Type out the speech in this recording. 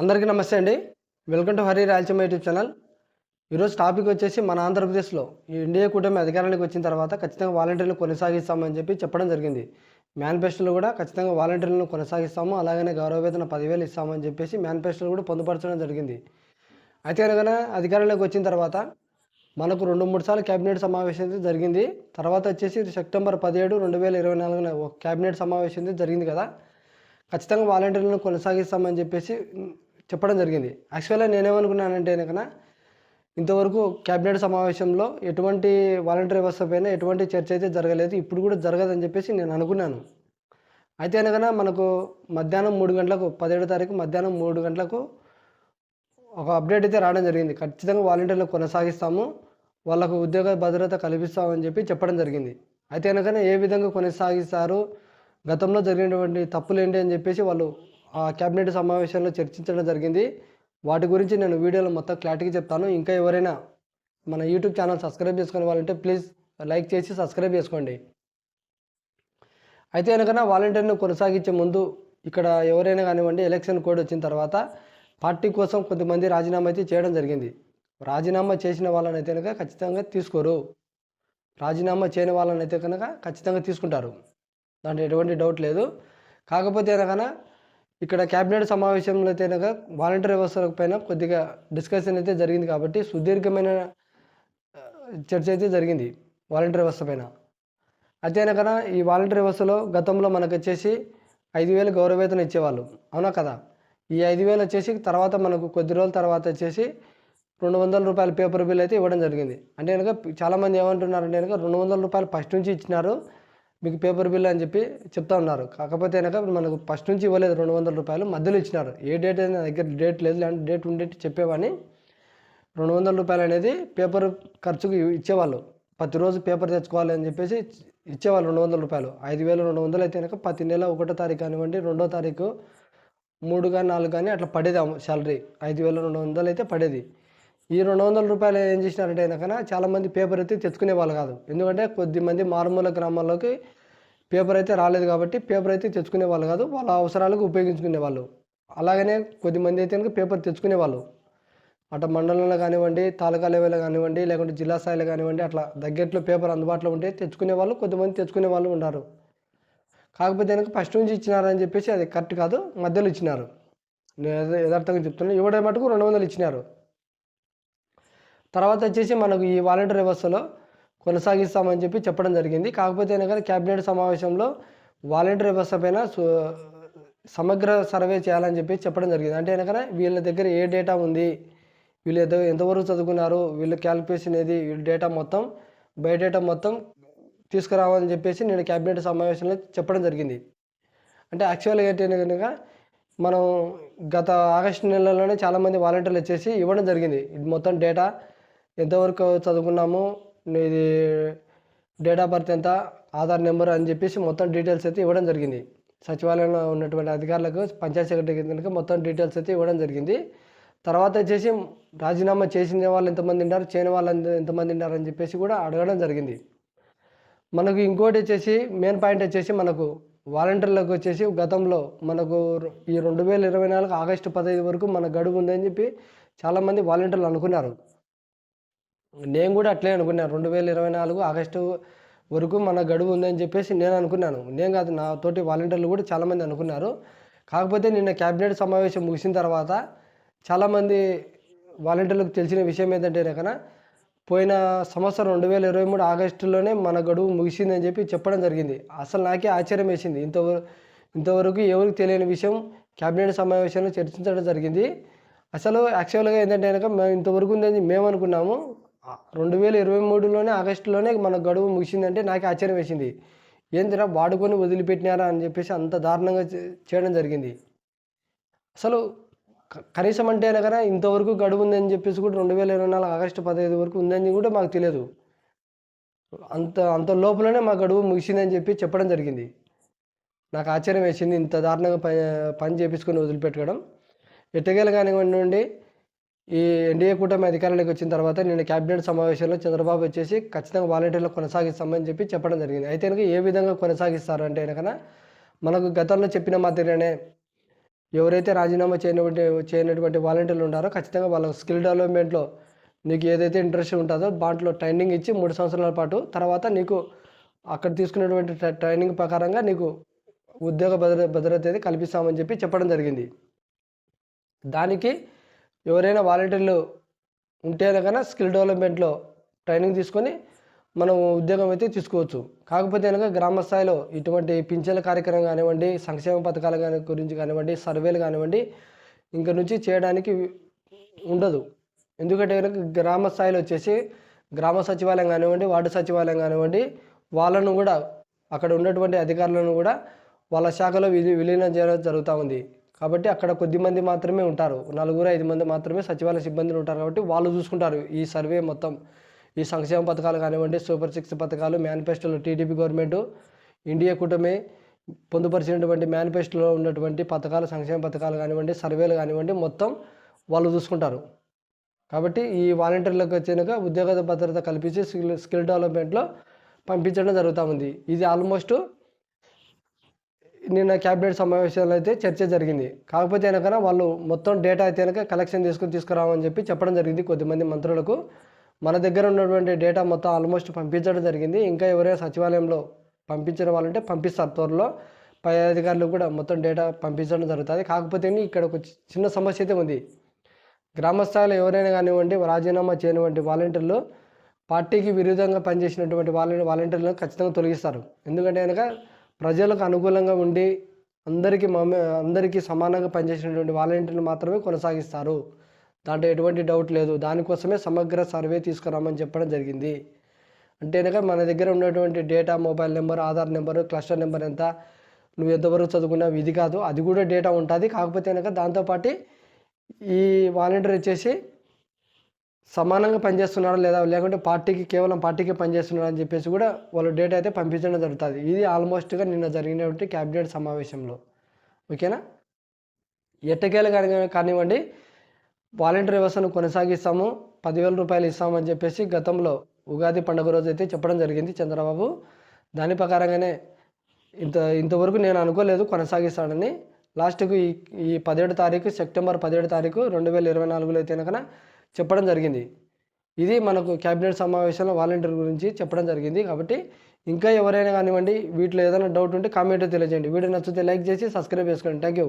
అందరికీ నమస్తే అండి. Welcome to Hari Rayalaseema YouTube channel. ఈరోజు టాపిక్ వచ్చేసి మన ఆంధ్రప్రదేశ్లో ఈ ఇండియా కూటమి అధికారానికి వచ్చిన తర్వాత ఖచ్చితంగా వాలంటీర్లను కొనసాగిస్తామని చెప్పి చెప్పడం జరిగింది. మేనిఫెస్టోలో కూడా ఖచ్చితంగా వాలంటీర్లను కొనసాగిస్తాము అలాగనే గౌరవవేతన పదివేలు ఇస్తామని చెప్పేసి మేనిఫెస్టోలో కూడా పొందుపరచడం జరిగింది. అయితే కనుక అధికారంలోకి వచ్చిన తర్వాత మనకు రెండు మూడు సార్లు కేబినెట్ సమావేశం జరిగింది. తర్వాత వచ్చేసి సెప్టెంబర్ పదిహేడు రెండు వేల ఇరవై నాలుగున ఒక కేబినెట్ సమావేశం జరిగింది కదా. ఖచ్చితంగా వాలంటీర్లను కొనసాగిస్తామని చెప్పేసి చెప్పడం జరిగింది. యాక్చువల్గా నేనేమనుకున్నానంటే కనుక ఇంతవరకు కేబినెట్ సమావేశంలో ఎటువంటి వాలంటీర్ వ్యవస్థ పైన ఎటువంటి చర్చ అయితే జరగలేదు ఇప్పుడు కూడా జరగదని చెప్పేసి నేను అనుకున్నాను. అయితే అనగా మనకు మధ్యాహ్నం మూడు గంటలకు పదిహేడు తారీఖు మధ్యాహ్నం మూడు గంటలకు ఒక అప్డేట్ అయితే రావడం జరిగింది. ఖచ్చితంగా వాలంటీర్లు కొనసాగిస్తాము వాళ్ళకు ఉద్యోగ భద్రత కల్పిస్తామని చెప్పి చెప్పడం జరిగింది. అయితే అనగానే ఏ విధంగా కొనసాగిస్తారు గతంలో జరిగినటువంటి తప్పులు ఏంటి అని చెప్పేసి వాళ్ళు ఆ క్యాబినెట్ సమావేశంలో చర్చించడం జరిగింది. వాటి గురించి నేను వీడియోలో మొత్తం క్లారిటీగా చెప్తాను. ఇంకా ఎవరైనా మన యూట్యూబ్ ఛానల్ సబ్స్క్రైబ్ చేసుకునే వాళ్ళంటే ప్లీజ్ లైక్ చేసి సబ్స్క్రైబ్ చేసుకోండి. అయితే కనుక వాలంటీర్ను కొనసాగించే ముందు ఇక్కడ ఎవరైనా కానివ్వండి ఎలక్షన్ కోడ్ వచ్చిన తర్వాత పార్టీ కోసం కొంతమంది రాజీనామా అయితే చేయడం జరిగింది. రాజీనామా చేసిన వాళ్ళని అయితే కనుక ఖచ్చితంగా తీసుకోరు. రాజీనామా చేయని వాళ్ళని అయితే కనుక ఖచ్చితంగా తీసుకుంటారు. దాంట్లో ఎటువంటి డౌట్ లేదు. కాకపోతే అనగా ఇక్కడ క్యాబినెట్ సమావేశంలో అయితే కనుక వాలంటీర్ వ్యవస్థల పైన కొద్దిగా డిస్కషన్ అయితే జరిగింది కాబట్టి సుదీర్ఘమైన చర్చ అయితే జరిగింది వాలంటీర్ వ్యవస్థ పైన. అయితే ఈ వాలంటీర్ వ్యవస్థలో గతంలో మనకు వచ్చేసి ఐదు వేలు గౌరవేతన ఇచ్చేవాళ్ళు. అవునా కదా? ఈ ఐదు వేలు వచ్చేసి తర్వాత మనకు కొద్ది రోజుల తర్వాత వచ్చేసి రెండు వందల రూపాయల పేపర్ బిల్ అయితే ఇవ్వడం జరిగింది. అంటే కనుక చాలామంది ఏమంటున్నారంటే కనుక రెండు వందల రూపాయలు ఫస్ట్ నుంచి ఇచ్చినారు. మీకు పేపర్ బిల్ అని చెప్పి చెప్తా ఉన్నారు. కాకపోతే కనుక మనకు ఫస్ట్ నుంచి ఇవ్వలేదు. రెండు వందల రూపాయలు మధ్యలో ఇచ్చినారు. ఏ డేట్ అయినా దగ్గర డేట్ లేదు. లేదంటే డేట్ ఉండేటి చెప్పేవాని రెండు వందల రూపాయలు అనేది పేపర్ ఖర్చుకు ఇచ్చేవాళ్ళు. ప్రతిరోజు పేపర్ తెచ్చుకోవాలి అని చెప్పేసి ఇచ్చేవాళ్ళు రెండు వందల రూపాయలు. ఐదు వేలు రెండు వందలు అయితే కనుక ప్రతి నెల ఒకటో తారీఖు కానివ్వండి రెండో తారీఖు మూడు కానీ నాలుగు కానీ అట్లా పడేది శాలరీ. ఐదు వేల రెండు వందలు అయితే పడేది. ఈ రెండు వందల రూపాయలు ఏం చేసినారంటే కనుక చాలామంది పేపర్ అయితే తెచ్చుకునే వాళ్ళు కాదు. ఎందుకంటే కొద్దిమంది మారుమూల గ్రామాల్లోకి పేపర్ అయితే రాలేదు కాబట్టి పేపర్ అయితే తెచ్చుకునే వాళ్ళు కాదు. వాళ్ళ అవసరాలకు ఉపయోగించుకునే వాళ్ళు. అలాగనే కొద్దిమంది అయితే కనుక పేపర్ తెచ్చుకునే వాళ్ళు. అటు మండలంలో కానివ్వండి తాలూకా లెవెల్లో కానివ్వండి లేకుంటే జిల్లా స్థాయిలో కానివ్వండి అట్లా దగ్గరలో పేపర్ అందుబాటులో ఉంటే తెచ్చుకునే వాళ్ళు కొంతమంది తెచ్చుకునే వాళ్ళు ఉన్నారు కాకపోతే కనుక ఫస్ట్ నుంచి ఇచ్చినారని చెప్పేసి అది కరెక్ట్ కాదు. మధ్యలో ఇచ్చినారు. నేను యథార్థంగా చెప్తున్నాను ఇవ్వడం మటుకు రెండు వందలు ఇచ్చినారు. తర్వాత వచ్చేసి మనకు ఈ వాలంటీర్ వ్యవస్థలో కొనసాగిస్తామని చెప్పి చెప్పడం జరిగింది. కాకపోతే కనుక క్యాబినెట్ సమావేశంలో వాలంటీర్ వ్యవస్థ పైన సమగ్ర సర్వే చేయాలని చెప్పి చెప్పడం జరిగింది. అంటే కనుక వీళ్ళ దగ్గర ఏ డేటా ఉంది? వీళ్ళు ఎంత ఎంతవరకు చదువుకున్నారు? వీళ్ళ క్యాలిక్యులేషన్ ఏది? వీళ్ళ డేటా మొత్తం బయో డేటా మొత్తం తీసుకురావాలని చెప్పేసి నేను క్యాబినెట్ సమావేశంలో చెప్పడం జరిగింది. అంటే యాక్చువల్గా ఏంటంటే కనుక మనం గత ఆగస్టు నెలలోనే చాలామంది వాలంటీర్లు వచ్చేసి ఇవ్వడం జరిగింది. ఇది మొత్తం డేటా ఎంతవరకు చదువుకున్నాము ఇది డేట్ ఆఫ్ బర్త్ ఎంత ఆధార్ నెంబర్ అని చెప్పేసి మొత్తం డీటెయిల్స్ అయితే ఇవ్వడం జరిగింది. సచివాలయంలో ఉన్నటువంటి అధికారులకు పంచాయత్ సెక్రటరీ మొత్తం డీటెయిల్స్ అయితే ఇవ్వడం జరిగింది. తర్వాత వచ్చేసి రాజీనామా చేసిన వాళ్ళు ఎంతమంది ఉన్నారు చేయని వాళ్ళు ఎంతమంది ఉన్నారు అని చెప్పేసి కూడా అడగడం జరిగింది. మనకు ఇంకోటి వచ్చేసి మెయిన్ పాయింట్ వచ్చేసి మనకు వాలంటీర్లకు వచ్చేసి గతంలో మనకు ఈ రెండు వేల ఇరవై నాలుగు ఆగస్టు పదహైదు వరకు మన గడువు ఉందని చెప్పి చాలామంది వాలంటీర్లు అనుకున్నారు. నేను కూడా అట్లే అనుకున్నాను రెండు వేల ఇరవై నాలుగు ఆగస్టు వరకు మన గడువు ఉందని చెప్పేసి నేను అనుకున్నాను. నేను కాదు నా తోటి వాలంటీర్లు కూడా చాలామంది అనుకున్నారు. కాకపోతే నిన్న క్యాబినెట్ సమావేశం ముగిసిన తర్వాత చాలామంది వాలంటీర్లకు తెలిసిన విషయం ఏంటంటే కనుక పోయిన సంవత్సరం రెండు వేల ఇరవై మూడు ఆగస్టులోనే మన గడువు ముగిసిందని చెప్పి చెప్పడం జరిగింది. అసలు నాకే ఆశ్చర్యం వేసింది. ఇంతవరకు ఇంతవరకు ఎవరికి తెలియని విషయం క్యాబినెట్ సమావేశంలో చర్చించడం జరిగింది. అసలు యాక్చువల్గా ఏంటంటే కనుక మేము ఇంతవరకు ఉందని మేము అనుకున్నాము రెండు వేల ఇరవై మూడులోనే ఆగస్టులోనే మన గడువు ముగిసిందంటే నాకు ఆశ్చర్యం వేసింది. ఏందిరా వాడుకొని వదిలిపెట్టినారా అని చెప్పేసి అంత దారుణంగా చేయడం జరిగింది. అసలు కనీసం అంటే కదా ఇంతవరకు గడువు ఉందని చెప్పేసి కూడా రెండు వేల ఇరవై నాలుగు ఆగస్టు పదహైదు వరకు ఉందని కూడా మాకు తెలియదు. అంత అంత లోపలనే మా గడువు ముగిసిందని చెప్పి చెప్పడం జరిగింది. నాకు ఆశ్చర్యం వేసింది ఇంత దారుణంగా పని పని చేపించుకొని వదిలిపెట్టుకోవడం ఎట్టగేలు కానివ్వండి ఈ ఎన్డీఏ కూటమి అధికారానికి వచ్చిన తర్వాత నేను క్యాబినెట్ సమావేశంలో చంద్రబాబు వచ్చేసి ఖచ్చితంగా వాలంటీర్లు కొనసాగిస్తామని చెప్పి చెప్పడం జరిగింది. అయితే కనుక ఏ విధంగా కొనసాగిస్తారు అంటే కనుక మనకు గతంలో చెప్పిన మాదిరిగానే ఎవరైతే రాజీనామా చేయనటువంటి చేయనటువంటి వాలంటీర్లు ఉన్నారో ఖచ్చితంగా వాళ్ళ స్కిల్ డెవలప్మెంట్లో నీకు ఏదైతే ఇంట్రెస్ట్ ఉంటుందో దాంట్లో ట్రైనింగ్ ఇచ్చి మూడు సంవత్సరాల పాటు తర్వాత నీకు అక్కడ తీసుకున్నటువంటి ట్రైనింగ్ ప్రకారంగా నీకు ఉద్యోగ భద్ర భద్రత అనేది కల్పిస్తామని చెప్పి చెప్పడం జరిగింది. దానికి ఎవరైనా వాలంటీర్లు ఉంటే కనుక స్కిల్ డెవలప్మెంట్లో ట్రైనింగ్ తీసుకొని మనం ఉద్యోగం అయితే తీసుకోవచ్చు. కాకపోతే కనుక గ్రామ స్థాయిలో ఇటువంటి పింఛన్ల కార్యక్రమం కానివ్వండి సంక్షేమ పథకాల కాని గురించి కానివ్వండి సర్వేలు కానివ్వండి ఇంక నుంచి చేయడానికి ఉండదు. ఎందుకంటే కనుక గ్రామ స్థాయిలో వచ్చేసి గ్రామ సచివాలయం కానివ్వండి వార్డు సచివాలయం కానివ్వండి వాళ్ళను కూడా అక్కడ ఉన్నటువంటి అధికారులను కూడా వాళ్ళ శాఖలో విలీనం చేయడం జరుగుతూ ఉంది. కాబట్టి అక్కడ కొద్ది మంది మాత్రమే ఉంటారు. నలుగురు ఐదు మంది మాత్రమే సచివాలయ సిబ్బందులు ఉంటారు కాబట్టి వాళ్ళు చూసుకుంటారు. ఈ సర్వే మొత్తం ఈ సంక్షేమ పథకాలు కానివ్వండి సూపర్ సిక్స్ పథకాలు మేనిఫెస్టోలో టీడీపీ గవర్నమెంట్ ఇండియా కూటమి పొందుపరిచినటువంటి మేనిఫెస్టోలో ఉన్నటువంటి పథకాలు సంక్షేమ పథకాలు కానివ్వండి సర్వేలు కానివ్వండి మొత్తం వాళ్ళు చూసుకుంటారు. కాబట్టి ఈ వాలంటీర్లకు వచ్చినాక ఉద్యోగ భద్రత కల్పించి స్కిల్ స్కిల్ డెవలప్మెంట్లో పంపించడం జరుగుతూ ఉంది. ఇది ఆల్మోస్ట్ నిన్న క్యాబినెట్ సమావేశంలో అయితే చర్చ జరిగింది. కాకపోతే కనుక వాళ్ళు మొత్తం డేటా అయితే కనుక కలెక్షన్ తీసుకుని తీసుకురావని చెప్పి చెప్పడం జరిగింది కొద్దిమంది మంత్రులకు. మన దగ్గర ఉన్నటువంటి డేటా మొత్తం ఆల్మోస్ట్ పంపించడం జరిగింది. ఇంకా ఎవరైనా సచివాలయంలో పంపించిన వాళ్ళంటే పంపిస్తారు త్వరలో. పై అధికారులు కూడా మొత్తం డేటా పంపించడం జరుగుతుంది. కాకపోతే ఇక్కడ ఒక చిన్న సమస్య అయితే ఉంది. గ్రామస్థాయిలో ఎవరైనా కానివ్వండి రాజీనామా చేయనివ్వండి వాలంటీర్లు పార్టీకి విరుద్ధంగా పనిచేసినటువంటి వాలంటీర్లను ఖచ్చితంగా తొలగిస్తారు. ఎందుకంటే కనుక ప్రజలకు అనుకూలంగా ఉండి అందరికీ మమ అందరికీ సమానంగా పనిచేసినటువంటి వాలంటీర్లు మాత్రమే కొనసాగిస్తారు. దాంట్లో ఎటువంటి డౌట్ లేదు. దానికోసమే సమగ్ర సర్వే తీసుకురామని చెప్పడం జరిగింది. అంటే ఎనక మన దగ్గర ఉన్నటువంటి data mobile number Aadhaar number cluster number ఎంత నువ్వు ఎంతవరకు చదువుకున్నావు ఇది కాదు అది కూడా డేటా ఉంటుంది. కాకపోతే కనుక దాంతోపాటు ఈ వాలంటీర్ వచ్చేసి సమానంగా పనిచేస్తున్నాడా లేదా లేకుంటే పార్టీకి కేవలం పార్టీకి పనిచేస్తున్నాడా అని చెప్పేసి కూడా వాళ్ళు డేటా అయితే పంపించడం జరుగుతుంది. ఇది ఆల్మోస్ట్గా నిన్న జరిగినటువంటి క్యాబినెట్ సమావేశంలో. ఓకేనా? ఎట్టకేలు కానీ కానివ్వండి వాలంటీర్ వ్యవస్థను కొనసాగిస్తాము పదివేల రూపాయలు ఇస్తామని చెప్పేసి గతంలో ఉగాది పండుగ రోజు అయితే చెప్పడం జరిగింది చంద్రబాబు. దాని ప్రకారంగానే ఇంత ఇంతవరకు నేను అనుకోలేదు కొనసాగిస్తాడని. లాస్ట్కు ఈ ఈ పదిహేడు తారీఖు సెప్టెంబర్ పదిహేడు తారీఖు రెండు వేల ఇరవై నాలుగులో అయితే కనుక చెప్పడం జరిగింది. ఇది మనకు క్యాబినెట్ సమావేశంలో వాలంటీర్ గురించి చెప్పడం జరిగింది కాబట్టి ఇంకా ఎవరైనా కానివ్వండి వీటిలో ఏదైనా డౌట్ ఉంటే కామెంట్ తెలియజేయండి. వీడియో నచ్చితే లైక్ చేసి సబ్స్క్రైబ్ చేసుకోండి. Thank you